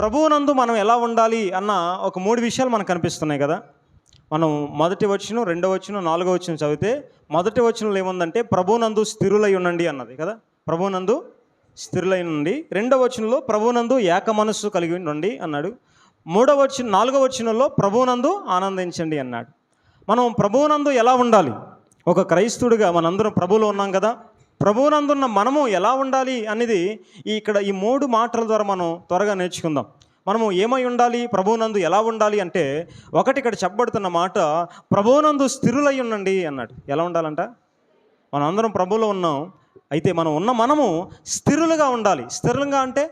ప్రభువునందు మనం ఎలా ఉండాలి అన్న ఒక మూడు విషయాలు మనకు కనిపిస్తున్నాయి కదా. మనం మొదటి వచ్చిన రెండో వచ్చిన నాలుగో వచ్చిన చదివితే మొదటి వచనంలో ఏముందంటే ప్రభువునందు స్థిరులై ఉండండి అన్నది కదా. ప్రభునందు స్థిరులై ఉండి రెండవ వచనంలో ప్రభునందు ఏక మనస్సు కలిగి ఉండండి అన్నాడు. మూడవ వచ్చిన నాలుగో వచనంలో ప్రభువునందు ఆనందించండి అన్నాడు. మనం ప్రభువునందు ఎలా ఉండాలి? ఒక క్రైస్తుడిగా మనందరం ప్రభువులో ఉన్నాం కదా. ప్రభువునందున్న మనము ఎలా ఉండాలి అనేది ఈ ఇక్కడ ఈ మూడు మాటల ద్వారా మనం త్వరగా నేర్చుకుందాం. మనము ఏమై ఉండాలి? ప్రభువునందు ఎలా ఉండాలి అంటే ఒకటి ఇక్కడ చెప్పబడుతున్న మాట ప్రభువునందు స్థిరులై ఉండండి అన్నాడు. ఎలా ఉండాలంట? మనం అందరం ప్రభువులో ఉన్నాం. అయితే మనం ఉన్న మనము స్థిరులుగా ఉండాలి. స్థిరంగా అంటే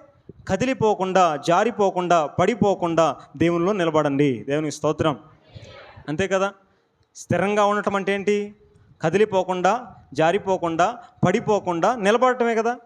కదిలిపోకుండా జారిపోకుండా పడిపోకుండా దేవునిలో నిలబడండి. దేవునికి స్తోత్రం. అంతే కదా? స్థిరంగా ఉండటం అంటే ఏంటి? కదిలిపోకుండా జారిపోకుండా పడిపోకుండా నిలబడటమే కదా.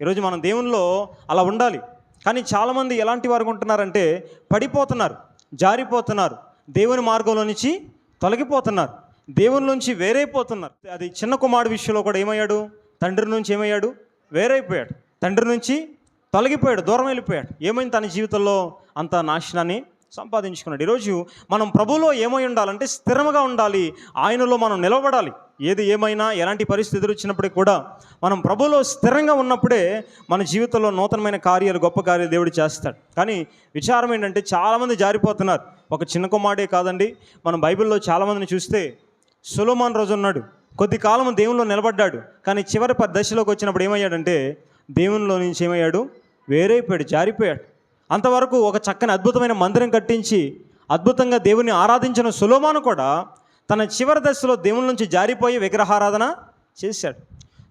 ఈరోజు మనం దేవునిలో అలా ఉండాలి. కానీ చాలామంది ఎలాంటి వారు ఉంటున్నారంటే పడిపోతున్నారు జారిపోతున్నారు దేవుని మార్గంలో నుంచి తొలగిపోతున్నారు దేవుని నుంచి వేరైపోతున్నారు. అది చిన్న కుమారుడు విషయంలో కూడా ఏమయ్యాడు? తండ్రి నుంచి ఏమయ్యాడు? వేరైపోయాడు. తండ్రి నుంచి తొలగిపోయాడు దూరం వెళ్ళిపోయాడు. ఏమైంది తన జీవితంలో? అంత నాశనాన్ని సంపాదించుకున్నాడు. ఈరోజు మనం ప్రభులో ఏమై ఉండాలంటే స్థిరంగా ఉండాలి. ఆయనలో మనం నిలబడాలి. ఏది ఏమైనా ఎలాంటి పరిస్థితులు వచ్చినప్పటికీ కూడా మనం ప్రభులో స్థిరంగా ఉన్నప్పుడే మన జీవితంలో నూతనమైన కార్యాలు గొప్ప కార్యాలు దేవుడు చేస్తాడు. కానీ విచారం ఏంటంటే చాలామంది జారిపోతున్నారు. ఒక చిన్న కుమారుడే కాదండి. మనం బైబిల్లో చాలామందిని చూస్తే సులోమాన్ రోజు ఉన్నాడు. కొద్ది కాలం దేవునిలో నిలబడ్డాడు. కానీ చివరి ప- దశలోకి వచ్చినప్పుడు ఏమయ్యాడంటే దేవునిలో నుంచి ఏమయ్యాడు? వేరైపోయాడు జారిపోయాడు. అంతవరకు ఒక చక్కని అద్భుతమైన మందిరం కట్టించి అద్భుతంగా దేవుని ఆరాధించిన సులోమాను కూడా తన చివరి దశలో దేవుని నుంచి జారిపోయి విగ్రహారాధన చేశాడు.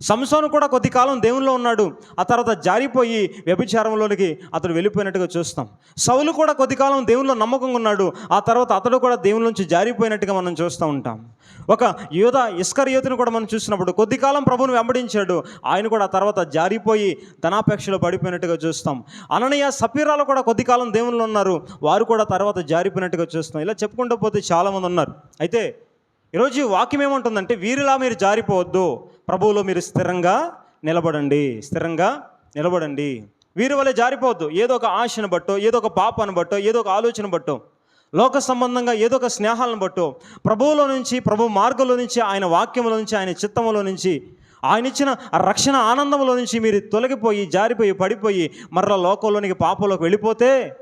సంసోను కూడా కొద్ది కాలం దేవునిలో ఉన్నాడు. ఆ తర్వాత జారిపోయి వ్యభిచారంలోనికి అతడు వెళ్ళిపోయినట్టుగా చూస్తాం. సౌలు కూడా కొద్ది కాలం దేవునిలో నమ్మకంగా ఉన్నాడు. ఆ తర్వాత అతడు కూడా దేవుని నుంచి జారిపోయినట్టుగా మనం చూస్తూ ఉంటాం. ఒక యోధ ఇస్కర్ యోధను కూడా మనం చూసినప్పుడు కొద్ది కాలం ప్రభువును వెంబడించాడు. ఆయన కూడా ఆ తర్వాత జారిపోయి ధనాపేక్షలో పడిపోయినట్టుగా చూస్తాం. అననయ సపీరాలు కూడా కొద్ది కాలం దేవునిలో ఉన్నారు. వారు కూడా తర్వాత జారిపోయినట్టుగా చూస్తాం. ఇలా చెప్పుకుంటూ పోతే చాలామంది ఉన్నారు. అయితే ఈరోజు వాక్యం ఏమంటుందంటే వీరిలా మీరు జారిపోవద్దు. ప్రభువులో మీరు స్థిరంగా నిలబడండి. స్థిరంగా నిలబడండి. వీరి వల్ల జారిపోవద్దు. ఏదో ఒక ఆశను బట్టో ఏదో ఒక పాపను బట్టో ఏదో ఒక ఆలోచన బట్టో లోక సంబంధంగా ఏదో ఒక స్నేహాలను బట్టో ప్రభువులో నుంచి ప్రభు మార్గంలో నుంచి ఆయన వాక్యంలో నుంచి ఆయన చిత్తంలో నుంచి ఆయన ఇచ్చిన రక్షణ ఆనందంలో నుంచి మీరు తొలగిపోయి జారిపోయి పడిపోయి మరల లోకంలోనికి పాపంలోకి వెళ్ళిపోతే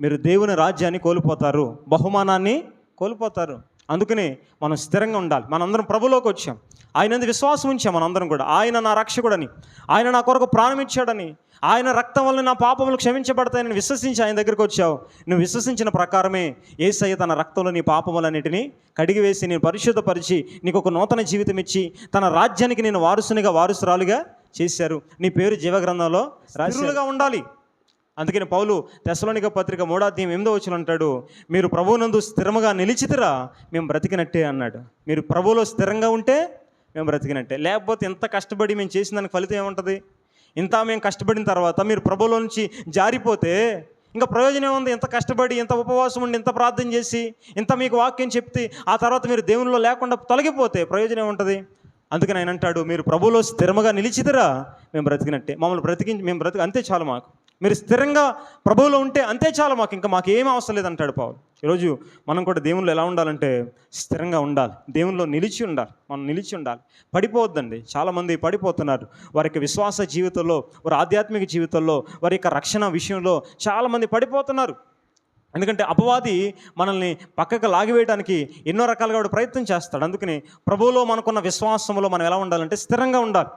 మీరు దేవుని రాజ్యాన్ని కోల్పోతారు. బహుమానాన్ని కోల్పోతారు. అందుకని మనం స్థిరంగా ఉండాలి. మనందరం ప్రభులోకి వచ్చాం. ఆయన విశ్వాసం ఉంచాం మనందరం కూడా. ఆయన నా రక్షకుడని ఆయన నా కొరకు ప్రాణం ఇచ్చాడని ఆయన రక్తం వల్ల నా పాపములు క్షమించబడతాయని విశ్వసించి ఆయన దగ్గరికి వచ్చావు. నువ్వు విశ్వసించిన ప్రకారమే ఏసయ్య తన రక్తంలో నీ పాపములన్నిటినీ కడిగివేసి నేను పరిశుద్ధపరిచి నీకు ఒక నూతన జీవితం ఇచ్చి తన రాజ్యానికి నేను వారసునిగా వారసురాలుగా చేశారు. నీ పేరు జీవగ్రంథంలో రాసులుగా ఉండాలి. అందుకని పౌలు తెసలోనిక పత్రిక మూడాధ్యం ఎనిమిదో వచ్చిన అంటాడు మీరు ప్రభువునందు స్థిరముగా నిలిచితరా మేము బ్రతికినట్టే అన్నాడు. మీరు ప్రభువులో స్థిరంగా ఉంటే మేము బ్రతికినట్టే. లేకపోతే ఎంత కష్టపడి మేము చేసిన దానికి ఫలితం ఏముంటుంది? ఇంత మేము కష్టపడిన తర్వాత మీరు ప్రభువులో నుంచి జారిపోతే ఇంకా ప్రయోజనం ఏముంది? ఇంత కష్టపడి ఇంత ఉపవాసం ఉండి ఇంత ప్రార్థన చేసి ఇంత మీకు వాక్యం చెప్తే ఆ తర్వాత మీరు దేవునిలో లేకుండా తొలగిపోతే ప్రయోజనం ఉంటుంది అందుకని ఆయన అంటాడు మీరు ప్రభువులో స్థిరముగా నిలిచిదిరా మేము బ్రతికినట్టే. మమ్మల్ని బ్రతికించి మేము బ్రతికి అంతే చాలు మాకు. మీరు స్థిరంగా ప్రభువులో ఉంటే అంతే చాలు మాకు ఇంకా మాకు ఏం అవసరం లేదంటాడు పావు ఈరోజు మనం కూడా దేవుళ్ళు ఎలా ఉండాలంటే స్థిరంగా ఉండాలి. దేవుల్లో నిలిచి ఉండాలి. మనం నిలిచి ఉండాలి. పడిపోవద్దండి. చాలామంది పడిపోతున్నారు. వారి యొక్క విశ్వాస జీవితంలో వారి ఆధ్యాత్మిక జీవితంలో వారి యొక్క రక్షణ విషయంలో చాలామంది పడిపోతున్నారు. ఎందుకంటే అపవాది మనల్ని పక్కకు లాగివేయడానికి ఎన్నో రకాలుగా వాడు ప్రయత్నం చేస్తాడు. అందుకని ప్రభువులో మనకున్న విశ్వాసంలో మనం ఎలా ఉండాలంటే స్థిరంగా ఉండాలి.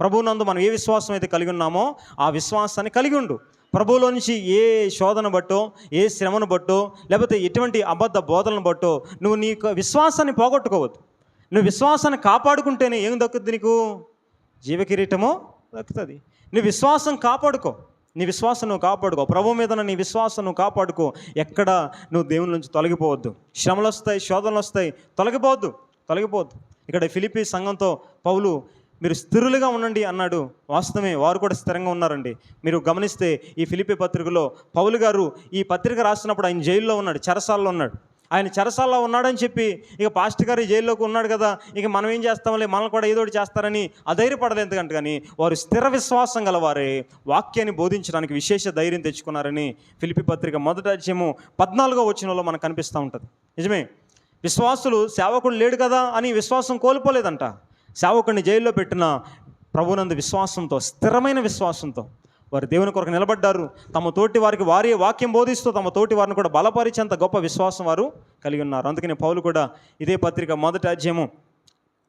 ప్రభునందు మనం ఏ విశ్వాసం అయితే కలిగి ఉన్నామో ఆ విశ్వాసాన్ని కలిగి ఉండు. ప్రభువులో నుంచి ఏ శోధన బట్టో ఏ శ్రమను బట్టో లేకపోతే ఎటువంటి అబద్ధ బోధనను బట్టో నువ్వు నీ విశ్వాసాన్ని పోగొట్టుకోవద్దు. నువ్వు విశ్వాసాన్ని కాపాడుకుంటేనే ఏం దక్కుద్ది నీకు? జీవకిరీటమో దక్కుతుంది. నీ విశ్వాసం కాపాడుకో. నీ విశ్వాసం నువ్వు కాపాడుకో. ప్రభు మీద నీ విశ్వాసం నువ్వు కాపాడుకో. ఎక్కడ నువ్వు దేవుని నుంచి తొలగిపోవద్దు. శ్రమలు వస్తాయి శోధనలు వస్తాయి తొలగిపోవద్దు తొలగిపోవద్దు. ఇక్కడ ఫిలిపీ సంఘంతో పౌలు మీరు స్థిరులుగా ఉండండి అన్నాడు. వాస్తవమే వారు కూడా స్థిరంగా ఉన్నారండి. మీరు గమనిస్తే ఈ ఫిలిపి పత్రికలో పౌలు గారు ఈ పత్రిక రాసినప్పుడు ఆయన జైల్లో ఉన్నాడు చెరసాల్లో ఉన్నాడు. ఆయన చెరసాల్లో ఉన్నాడని చెప్పి ఇక పాస్ట్ గారు జైల్లోకి ఉన్నాడు కదా ఇక మనం ఏం చేస్తాంలే మనల్ని కూడా ఏదో ఒకటి చేస్తారని అధైర్యపడలేదు ఎందుకంటే కానీ వారు స్థిర విశ్వాసం గలవారే వాక్యాన్ని బోధించడానికి విశేష ధైర్యం తెచ్చుకున్నారని ఫిలిపి పత్రిక మొదటి అధ్యాయము పద్నాలుగో వచ్చినలో మనకు కనిపిస్తూ ఉంటుంది. నిజమే విశ్వాసులు సేవకుడు లేడు కదా అని విశ్వాసం కోల్పోలేదంట. సేవకుడిని జైల్లో పెట్టిన ప్రభునందు విశ్వాసంతో స్థిరమైన విశ్వాసంతో వారు దేవుని కొరకు నిలబడ్డారు. తమ తోటి వారికి వారే వాక్యం బోధిస్తూ తమ తోటి వారిని కూడా బలపరిచేంత గొప్ప విశ్వాసం వారు కలిగి ఉన్నారు. అందుకని పౌలు కూడా ఇదే పత్రిక మొదటి అధ్యాయము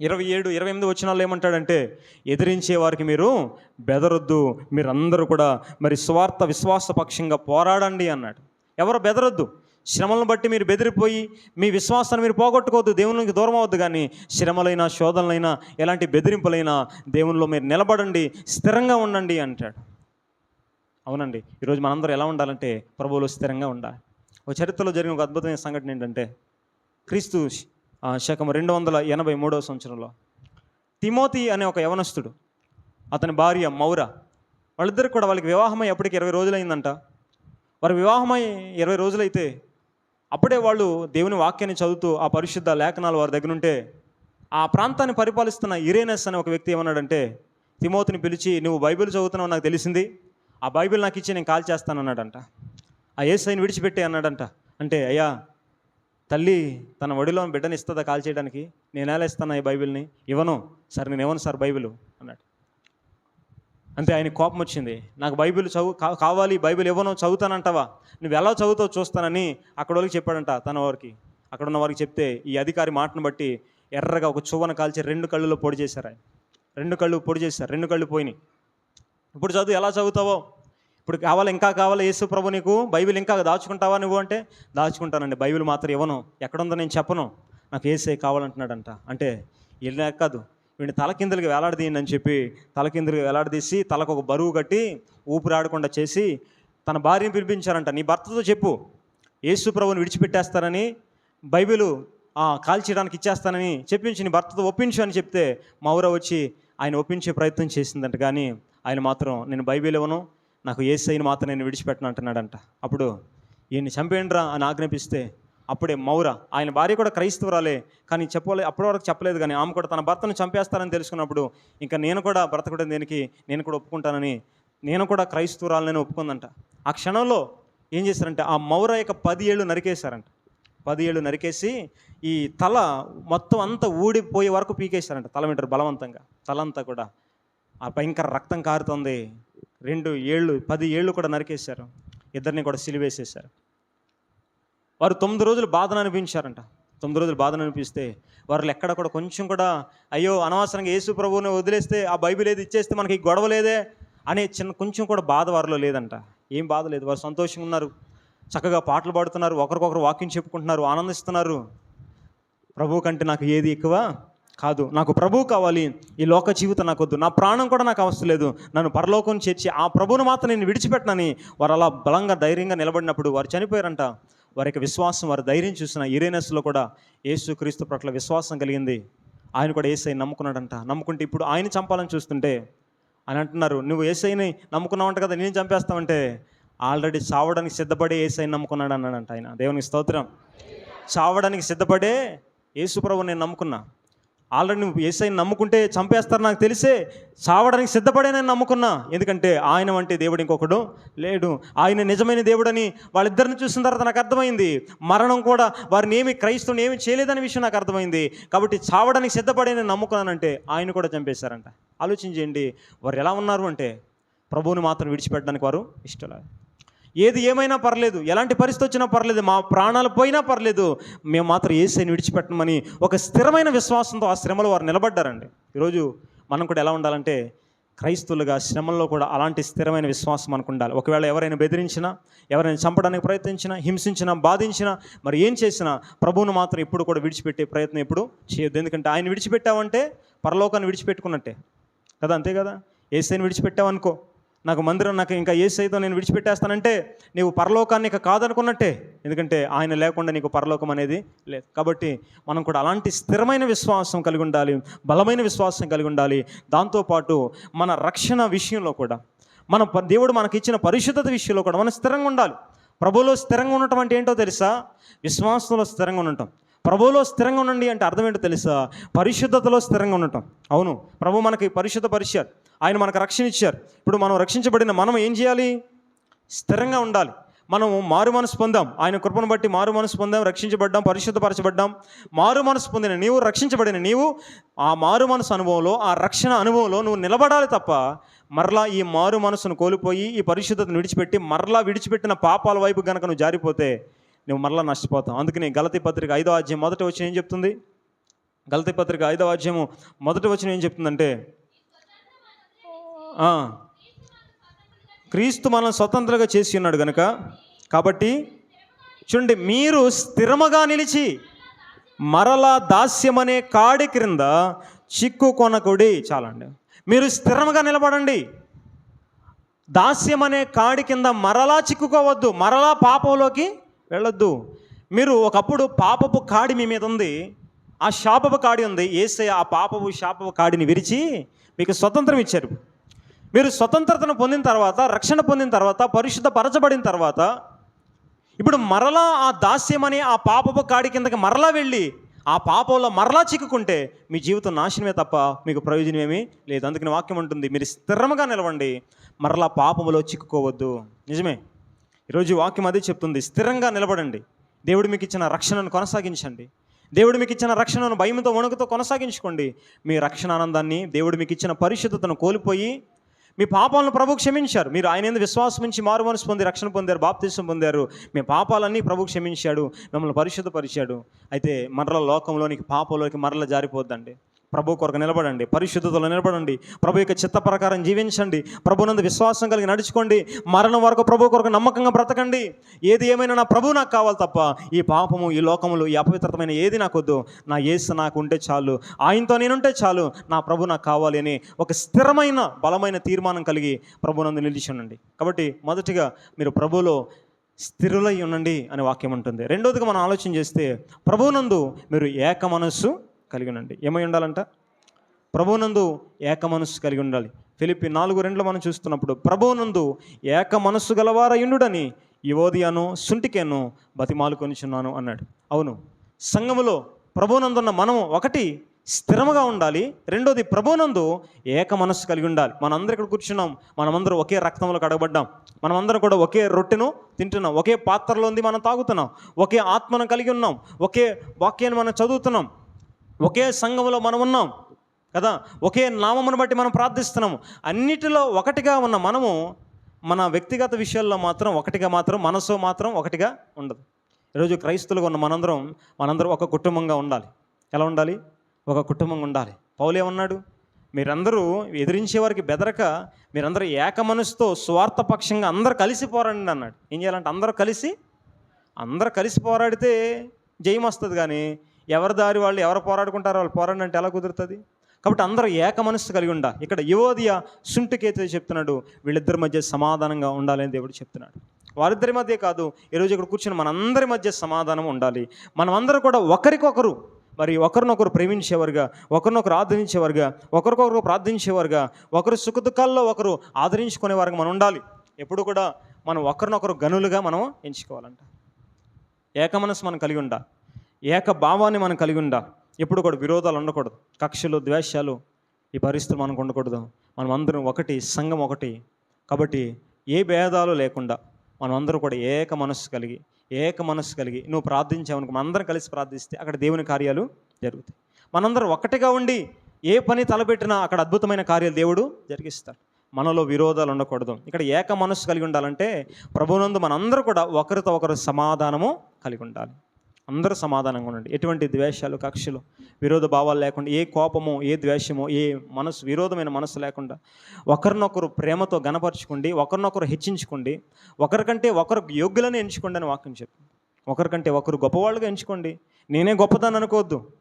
ఇరవై ఏడు ఇరవై ఎనిమిది వచ్చినాల్లో ఏమంటాడంటే ఎదిరించే వారికి మీరు బెదరొద్దు మీరందరూ కూడా మరి స్వార్థ విశ్వాసపక్షంగా పోరాడండి అన్నాడు. ఎవరు బెదరొద్దు? శ్రమలను బట్టి మీరు బెదిరిపోయి మీ విశ్వాసాన్ని మీరు పోగొట్టుకోవద్దు దేవునికి దూరం అవ్వద్దు కానీ శ్రమలైనా శోధనలైనా ఎలాంటి బెదిరింపులైనా దేవునిలో మీరు నిలబడండి స్థిరంగా ఉండండి అంటాడు. అవునండి ఈరోజు మనందరూ ఎలా ఉండాలంటే ప్రభువులో స్థిరంగా ఉండాలి. ఒక చరిత్రలో జరిగిన ఒక అద్భుతమైన సంఘటన ఏంటంటే క్రీస్తు శకం రెండు వందల ఎనభై మూడవ సంవత్సరంలో తిమోతి అనే ఒక యవనస్తుడు అతని భార్య మౌర వాళ్ళిద్దరు కూడా వాళ్ళకి వివాహమై ఎప్పటికి ఇరవై రోజులైందంట. వారి వివాహమై ఇరవై రోజులైతే అప్పుడే వాళ్ళు దేవుని వాక్యాన్ని చదువుతూ ఆ పరిశుద్ధ లేఖనాలు వారి దగ్గర ఉంటే ఆ ప్రాంతాన్ని పరిపాలిస్తున్న ఇరేనస్ అనే ఒక వ్యక్తి ఏమన్నాడంటే తిమోతిని పిలిచి నువ్వు బైబిల్ చదువుతున్నావు నాకు తెలిసింది. ఆ బైబిల్ నాకు ఇచ్చి నేను కాల్ చేస్తాను అన్నాడంట. ఆ ఏసైని విడిచిపెట్టి అన్నాడంట. అంటే అయ్యా తల్లి తన ఒడిలో బిడ్డని ఇస్తుందా కాల్ చేయడానికి? నేను ఎలా ఇస్తాను ఈ బైబిల్ని? ఇవ్వను. సార్ నేను ఇవ్వను సార్ బైబిల్ అన్నాడు. అంతే ఆయన కోపం వచ్చింది. నాకు బైబిల్ చదువు కావాలి బైబిల్ ఇవ్వను చదువుతానంటావా? నువ్వు ఎలా చదువుతావు చూస్తానని అక్కడ వాళ్ళకి చెప్పాడంట తన వారికి. అక్కడ ఉన్న వారికి చెప్తే ఈ అధికారి మాటను బట్టి ఎర్రగా ఒక చువ్వన కాల్చి రెండు కళ్ళులో పొడి చేశారు ఆయన. రెండు కళ్ళు పొడి చేశారు రెండు కళ్ళు పోయినాయి. ఇప్పుడు చదువు ఎలా చదువుతావో? ఇప్పుడు కావాలి ఇంకా కావాలి యేసు ప్రభు నీకు బైబిల్ ఇంకా దాచుకుంటావా నువ్వు అంటే? దాచుకుంటానండి బైబిల్ మాత్రం ఇవ్వను. ఎక్కడుందో నేను చెప్పను. నాకు ఏసే కావాలంటున్నాడంట. అంటే వెళ్ళినా కాదు. వీడిని తలకిందులకి వేలాడదీయండి అని చెప్పి తలకిందులకి వేలాడదీసి తలకు ఒక బరువు కట్టి ఊపిరాడకుండా చేసి తన భార్యను పిలిపించారంట. నీ భర్తతో చెప్పు. యేసు ప్రభుని విడిచిపెట్టేస్తానని బైబిలు కాల్చేయడానికి ఇచ్చేస్తానని చెప్పించి నీ భర్తతో ఒప్పించు అని చెప్తే మౌర వచ్చి ఆయన ఒప్పించే ప్రయత్నం చేసిందంట. కానీ ఆయన మాత్రం నేను బైబిల్ ఇవ్వను నాకు ఏసైని మాత్రం నేను విడిచిపెట్టను అంటున్నాడంట. అప్పుడు ఈయన్ని చంపేయండిరా అని ఆజ్ఞాపిస్తే అప్పుడే మౌర ఆయన భార్య కూడా క్రైస్తవురాలే కానీ చెప్పలే అప్పటి వరకు చెప్పలేదు కానీ ఆమె కూడా తన భర్తను చంపేస్తారని తెలుసుకున్నప్పుడు ఇంకా నేను కూడా బ్రతకడం దేనికి నేను కూడా ఒప్పుకుంటానని నేను కూడా క్రైస్తవురాలని ఒప్పుకుందంట. ఆ క్షణంలో ఏం చేశారంటే ఆ మౌర యొక్క పది ఏళ్ళు నరికేశారంట. పది ఏళ్ళు నరికేసి ఈ తల మొత్తం అంతా ఊడిపోయే వరకు పీకేశారంట తల మీటర్ బలవంతంగా. తల అంతా కూడా. ఆ భయంకర రక్తం కారుతుంది. రెండు ఏళ్ళు పది ఏళ్ళు కూడా నరికేశారు. ఇద్దరిని కూడా సిలివేసేశారు. వారు తొమ్మిది రోజులు బాధను అనిపించారంట. తొమ్మిది రోజులు బాధను అనిపిస్తే వారు ఎక్కడ కూడా కొంచెం కూడా అయ్యో అనవసరంగా యేసు ప్రభువుని వదిలేస్తే ఆ బైబిల్ ఏది ఇచ్చేస్తే మనకి ఈ గొడవ లేదే? అనే చిన్న కొంచెం కూడా బాధ వారిలో లేదంట. ఏం బాధ లేదు. వారు సంతోషంగా ఉన్నారు. చక్కగా పాటలు పాడుతున్నారు. ఒకరికొకరు వాకింగ్ చెప్పుకుంటున్నారు. ఆనందిస్తున్నారు. ప్రభు కంటే నాకు ఏది ఎక్కువ కాదు. నాకు ప్రభు కావాలి. ఈ లోక జీవితం నాకు వద్దు. నా ప్రాణం కూడా నాకు అవసరం లేదు. నన్ను పరలోకం చేర్చి ఆ ప్రభువును మాత్రం నేను విడిచిపెట్టనని వారు అలా బలంగా ధైర్యంగా నిలబడినప్పుడు వారు చనిపోయారంట. వారి యొక్క విశ్వాసం వారి ధైర్యం చూసిన ఇరేనస్లో కూడా యేసు క్రీస్తు పట్ల విశ్వాసం కలిగింది. ఆయన కూడా ఏసై నమ్ముకున్నాడంట. నమ్ముకుంటే ఇప్పుడు ఆయన చంపాలని చూస్తుంటే అని అంటున్నారు నువ్వు ఏసైని నమ్ముకున్నావంట కదా నేను చంపేస్తావంటే. ఆల్రెడీ చావడానికి సిద్ధపడే ఏసై నమ్ముకున్నాడు అన్నాడంట ఆయన. దేవునికి స్తోత్రం. చావడానికి సిద్ధపడే యేసుప్రభు నేను నమ్ముకున్నా. ఆల్రెడీ నువ్వు ఏసైని నమ్ముకుంటే చంపేస్తారు నాకు తెలిసే చావడానికి సిద్ధపడే నేను నమ్ముకున్నా. ఎందుకంటే ఆయన వంటి దేవుడు ఇంకొకడు లేడు. ఆయన నిజమైన దేవుడని వాళ్ళిద్దరిని చూసిన తర్వాత నాకు అర్థమైంది. మరణం కూడా వారిని ఏమి క్రైస్తవుని ఏమి చేయలేదనే విషయం నాకు అర్థమైంది. కాబట్టి చావడానికి సిద్ధపడే నేను నమ్ముకున్నానంటే ఆయన కూడా చంపేశారంట. ఆలోచించేయండి. వారు ఎలా ఉన్నారు అంటే ప్రభువుని మాత్రం విడిచిపెట్టడానికి వారు ఇష్టలేదు ఏది ఏమైనా పర్లేదు ఎలాంటి పరిస్థితి వచ్చినా పర్లేదు మా ప్రాణాలు పోయినా పర్లేదు మేము మాత్రం ఏసైని విడిచిపెట్టమని ఒక స్థిరమైన విశ్వాసంతో ఆ శ్రమలో వారు నిలబడ్డారండి. ఈరోజు మనం కూడా ఎలా ఉండాలంటే క్రైస్తవులుగా శ్రమల్లో కూడా అలాంటి స్థిరమైన విశ్వాసం మనకు ఉండాలి. ఒకవేళ ఎవరైనా బెదిరించినా ఎవరైనా చంపడానికి ప్రయత్నించినా హింసించినా బాధించినా మరి ఏం చేసినా ప్రభువును మాత్రం ఎప్పుడు కూడా విడిచిపెట్టే ప్రయత్నం ఎప్పుడు చేయొద్దు. ఎందుకంటే ఆయన విడిచిపెట్టావంటే పరలోకాన్ని విడిచిపెట్టుకున్నట్టే. కదా అంతే కదా? ఏసైని విడిచిపెట్టావనుకో. నాకు మందిరం నాకు ఇంకా ఏ సైతం నేను విడిచిపెట్టేస్తానంటే నీవు పరలోకాన్ని ఇక కాదనుకున్నట్టే. ఎందుకంటే ఆయన లేకుండా నీకు పరలోకం అనేది లేదు. కాబట్టి మనం కూడా అలాంటి స్థిరమైన విశ్వాసం కలిగి ఉండాలి బలమైన విశ్వాసం కలిగి ఉండాలి. దాంతోపాటు మన రక్షణ విషయంలో కూడా మన దేవుడు మనకి ఇచ్చిన పరిశుద్ధత విషయంలో కూడా మనం స్థిరంగా ఉండాలి. ప్రభులో స్థిరంగా ఉండటం అంటే ఏంటో తెలుసా? విశ్వాసంలో స్థిరంగా ఉండటం. ప్రభువులో స్థిరంగా ఉండండి అంటే అర్థం ఏంటో తెలుసా? పరిశుద్ధతలో స్థిరంగా ఉండటం. అవును. ప్రభు మనకి పరిశుద్ధ పరిచారు ఆయన మనకు రక్షణ ఇచ్చారు. ఇప్పుడు మనం రక్షించబడిన మనం ఏం చేయాలి? స్థిరంగా ఉండాలి. మనము మారు మనసు పొందాం. ఆయన కృపను బట్టి మారు మనసు పొందాం రక్షించబడ్డాం పరిశుద్ధపరచబడ్డాం. మారు మనసు పొందిన నీవు రక్షించబడిన నీవు ఆ మారు మనసు అనుభవంలో ఆ రక్షణ అనుభవంలో నువ్వు నిలబడాలి తప్ప మరలా ఈ మారు మనసును కోల్పోయి ఈ పరిశుద్ధతను విడిచిపెట్టి మరలా విడిచిపెట్టిన పాపాల వైపు గనక నువ్వు జారిపోతే నువ్వు మరలా నష్టపోతావు. అందుకని గలతి పత్రిక ఐదో అధ్యాయం మొదటి వచ్చిన ఏం చెప్తుంది? గలతి పత్రిక ఐదో అధ్యాయము మొదటి వచ్చిన ఏం చెప్తుందంటే క్రీస్తు మనల్ని స్వతంత్రంగా చేసి ఉన్నాడు కనుక కాబట్టి చూడండి మీరు స్థిరముగా నిలిచి మరలా దాస్యమనే కాడి క్రింద చిక్కు కొనకుడి చాలండి. మీరు స్థిరముగా నిలబడండి. దాస్యం అనే కాడి కింద మరలా చిక్కుకోవద్దు. మరలా పాపంలోకి వెళ్ళొద్దు. మీరు ఒకప్పుడు పాపపు కాడి మీ మీద ఉంది. ఆ శాపపు కాడి ఉంది. ఏసే ఆ పాపపు శాపపు కాడిని విరిచి మీకు స్వతంత్రం ఇచ్చారు. మీరు స్వతంత్రతను పొందిన తర్వాత రక్షణ పొందిన తర్వాత పరిశుద్ధ పరచబడిన తర్వాత ఇప్పుడు మరలా ఆ దాస్యం అనే ఆ పాపపు కాడి కిందకి మరలా వెళ్ళి ఆ పాపంలో మరలా చిక్కుకుంటే మీ జీవితం నాశనమే తప్ప మీకు ప్రయోజనం ఏమీ లేదు. అందుకని వాక్యం ఉంటుంది మీరు స్థిరంగా నిలవండి. మరలా పాపములో చిక్కుకోవద్దు. నిజమే? ఈరోజు వాక్యం అదే చెప్తుంది. స్థిరంగా నిలబడండి. దేవుడు మీకు ఇచ్చిన రక్షణను కొనసాగించండి. దేవుడు మీకు ఇచ్చిన రక్షణను భయంతో వణుకుతో కొనసాగించుకోండి. మీ రక్షణ ఆనందాన్ని దేవుడు మీకు ఇచ్చిన పరిశుద్ధతను కోల్పోయి మీ పాపాలను ప్రభు క్షమించారు. మీరు ఆయన ఎందుకు విశ్వాసం నుంచి మారు మనసు పొంది రక్షణ పొందారు బాప్తీసం పొందారు. మీ పాపాలన్నీ ప్రభు క్షమించాడు. మిమ్మల్ని పరిశుద్ధపరిచాడు. అయితే మరల లోకంలోనికి పాపంలోకి మరల జారిపోద్దండి. ప్రభు కొరకు నిలబడండి పరిశుద్ధతలో నిలబడండి ప్రభు యొక్క చిత్త ప్రకారం జీవించండి ప్రభునందు విశ్వాసం కలిగి నడుచుకోండి మరణం వరకు ప్రభు కొరకు నమ్మకంగా బ్రతకండి. ఏది ఏమైనా నా ప్రభు నాకు కావాలి తప్ప ఈ పాపము ఈ లోకములు ఈ అపవిత్రమైన ఏది నాకు నా ఏసు నాకు ఉంటే చాలు ఆయనతో నేనుంటే చాలు నా ప్రభు నాకు కావాలి అని ఒక స్థిరమైన బలమైన తీర్మానం కలిగి ప్రభునందు నిలిచి ఉండండి. కాబట్టి మొదటిగా మీరు ప్రభులో స్థిరులై ఉండండి అనే వాక్యం ఉంటుంది. రెండోదిగా మనం ఆలోచన చేస్తే ప్రభునందు మీరు ఏక మనస్సు కలిగి ఉండండి ఏమై ఉండాలంట? ప్రభువునందు ఏక మనస్సు కలిగి ఉండాలి. ఫిలిపి నాలుగు రెండులో మనం చూస్తున్నప్పుడు ప్రభువునందు ఏక మనస్సు గలవారయుండుడని యువోదియాను సుంటికేను బతిమాలుకొనిచున్నాను అన్నాడు. అవును. సంఘములో ప్రభునందున్న మనము ఒకటి స్థిరముగా ఉండాలి. రెండోది ప్రభునందు ఏక మనస్సు కలిగి ఉండాలి. మనందరూ ఇక్కడ కూర్చున్నాం. మనమందరం ఒకే రక్తంలో కడగబడ్డాం. మనమందరం కూడా ఒకే రొట్టెను తింటున్నాం. ఒకే పాత్రలో ఉంది మనం తాగుతున్నాం. ఒకే ఆత్మను కలిగి ఉన్నాం. ఒకే వాక్యాన్ని మనం చదువుతున్నాం. ఒకే సంఘంలో మనం ఉన్నాం కదా? ఒకే నామమును బట్టి మనం ప్రార్థిస్తున్నాము. అన్నిటిలో ఒకటిగా ఉన్న మనము మన వ్యక్తిగత విషయాల్లో మాత్రం ఒకటిగా మాత్రం మనసు మాత్రం ఒకటిగా ఉండదు. ఈరోజు క్రైస్తులుగా ఉన్న మనందరం మనందరం ఒక కుటుంబంగా ఉండాలి. ఎలా ఉండాలి? ఒక కుటుంబంగా ఉండాలి. పౌలే ఉన్నాడు మీరందరూ ఎదిరించే వారికి బెదరక మీరందరూ ఏక మనసుతో స్వార్థపక్షంగా అందరూ కలిసి పోరాడండి అన్నాడు. ఏం చేయాలంటే అందరూ కలిసి అందరూ కలిసి పోరాడితే జయం వస్తుంది కానీ ఎవరి దారి వాళ్ళు ఎవరు పోరాడుకుంటారో వాళ్ళు పోరాడంటే అంటే ఎలా కుదురుతుంది? కాబట్టి అందరూ ఏక మనస్సు కలిగి ఉండాలి. ఇక్కడ యువోదియ సుంటుకేతో చెప్తున్నాడు వీళ్ళిద్దరి మధ్య సమాధానంగా ఉండాలని దేవుడు చెప్తున్నాడు. వారిద్దరి మధ్య కాదు ఈరోజు ఇక్కడ కూర్చుని మనందరి మధ్య సమాధానం ఉండాలి. మనమందరూ కూడా ఒకరికొకరు మరి ఒకరినొకరు ప్రేమించేవారుగా ఒకరినొకరు ఆదరించేవారుగా ఒకరికొకరు ప్రార్థించేవారుగా ఒకరు సుఖదుఖాల్లో ఒకరు ఆదరించుకునేవారుగా మనం ఉండాలి. ఎప్పుడు కూడా మనం ఒకరినొకరు గనులుగా మనం ఎంచుకోవాలంట. ఏక మనసు మనం కలిగి ఉండాలి. ఏక భావాన్ని మనం కలిగి ఉండాలి ఎప్పుడు కూడా విరోధాలు ఉండకూడదు. కక్షలు ద్వేషాలు ఈ పరిస్థితులు మనకు ఉండకూడదు. మనం అందరం ఒకటి సంఘం ఒకటి. కాబట్టి ఏ భేదాలు లేకుండా మనం అందరూ కూడా ఏక మనస్సు కలిగి ఏక మనస్సు కలిగి నువ్వు ప్రార్థించావనుకో మనందరం కలిసి ప్రార్థిస్తే అక్కడ దేవుని కార్యాలు జరుగుతాయి. మనందరం ఒకటిగా ఉండి ఏ పని తలపెట్టినా అక్కడ అద్భుతమైన కార్యాలు దేవుడు జరిగిస్తాడు. మనలో విరోధాలు ఉండకూడదు. ఇక్కడ ఏక మనస్సు కలిగి ఉండాలంటే ప్రభునందు మనందరూ కూడా ఒకరితో ఒకరు సమాధానము కలిగి ఉండాలి. అందరూ సమాధానంగా ఉండండి. ఎటువంటి ద్వేషాలు కక్షలు విరోధ భావాలు లేకుండా ఏ కోపమో ఏ ద్వేషమో ఏ మనసు విరోధమైన మనసు లేకుండా ఒకరినొకరు ప్రేమతో గనపరచుకోండి ఒకరినొకరు హెచ్చించుకోండి ఒకరికంటే ఒకరు యోగ్యులను ఎంచుకోండి అని వాక్యం చెప్పింది ఒకరికంటే ఒకరు గొప్పవాళ్ళుగా ఎంచుకోండి. నేనే గొప్పదాన్ని అనుకోవద్దు.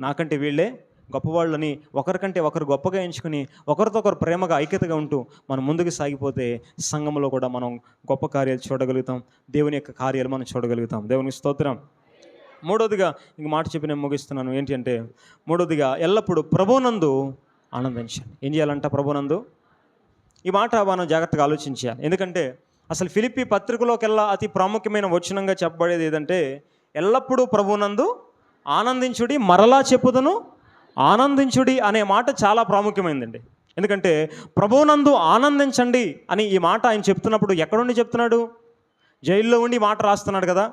నాకంటే వీళ్ళే గొప్పవాళ్ళని ఒకరికంటే ఒకరు గొప్పగా ఎంచుకుని ఒకరితో ఒకరు ప్రేమగా ఐక్యతగా ఉంటూ మనం ముందుకు సాగిపోతే సంఘంలో కూడా మనం గొప్ప కార్యాలు చూడగలుగుతాం. దేవుని యొక్క కార్యాలు మనం చూడగలుగుతాం. దేవుని స్తోత్రం. మూడోదిగా ఇంక మాట చెప్పి నేను ముగిస్తున్నాను. ఏంటి అంటే మూడోదిగా ఎల్లప్పుడూ ప్రభునందు ఆనందించండి. ఏం చేయాలంట ప్రభునందు? ఈ మాట మనం జాగ్రత్తగా ఆలోచించాలి. ఎందుకంటే అసలు ఫిలిపి పత్రికలోకెల్లా అతి ప్రాముఖ్యమైన వచనంగా చెప్పబడేది ఏదంటే ఎల్లప్పుడూ ప్రభునందు ఆనందించుడి మరలా చెప్పుదును ఆనందించుడి అనే మాట చాలా ప్రాముఖ్యమైందండి. ఎందుకంటే ప్రభువునందు ఆనందించండి అని ఈ మాట ఆయన చెప్తున్నప్పుడు ఎక్కడుండి చెప్తున్నాడు? జైల్లో ఉండి మాట రాస్తున్నాడు కదా.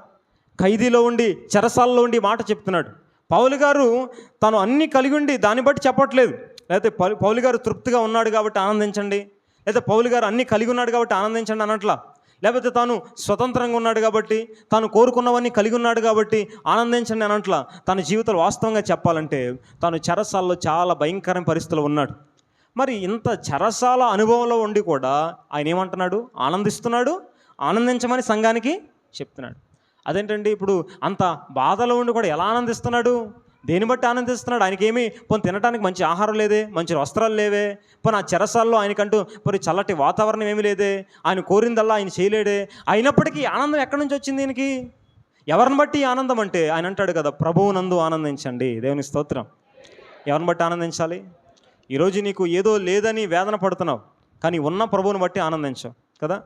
ఖైదీలో ఉండి చెరసాలలో ఉండి మాట చెప్తున్నాడు. పౌలు గారు తను అన్నీ కలిగి ఉండి దాన్ని బట్టి చెప్పట్లేదు. లేకపోతే పౌలు పౌలు గారు తృప్తిగా ఉన్నాడు కాబట్టి ఆనందించండి. లేదా పౌలు గారు అన్నీ కలిగి ఉన్నాడు కాబట్టి ఆనందించండి అనట్లా లేకపోతే తాను స్వతంత్రంగా ఉన్నాడు కాబట్టి తాను కోరుకున్నవన్నీ కలిగి ఉన్నాడు కాబట్టి ఆనందించండి అనట్లా తన జీవితంలో వాస్తవంగా చెప్పాలంటే తాను చెరసాలలో చాలా భయంకరమైన పరిస్థితుల్లో ఉన్నాడు. మరి ఇంత చెరసాల అనుభవంలో ఉండి కూడా ఆయన ఏమంటున్నాడు? ఆనందిస్తున్నాడు? ఆనందించమని సంఘానికి చెప్తున్నాడు. అదేంటండి ఇప్పుడు అంత బాధలో ఉండి కూడా ఎలా ఆనందిస్తున్నాడు? దేని బట్టి ఆనందిస్తున్నాడు? ఆయనకేమి పోనీ తినడానికి మంచి ఆహారం లేదే మంచి వస్త్రాలు లేవే పోనీ ఆ చెరసాల్లో ఆయనకంటూ మరి చల్లటి వాతావరణం ఏమీ లేదే ఆయన కోరిందల్లా ఆయన చేయలేడే అయినప్పటికీ ఆనందం ఎక్కడి నుంచి వచ్చింది దీనికి ఎవరిని బట్టి ఆనందం అంటే ఆయన అంటాడు కదా ప్రభువునందు ఆనందించండి దేవుని స్తోత్రం. ఎవరిని బట్టి ఆనందించాలి? ఈరోజు నీకు ఏదో లేదని వేదన పడుతున్నావు కానీ ఉన్న ప్రభువుని బట్టి ఆనందించావు కదా?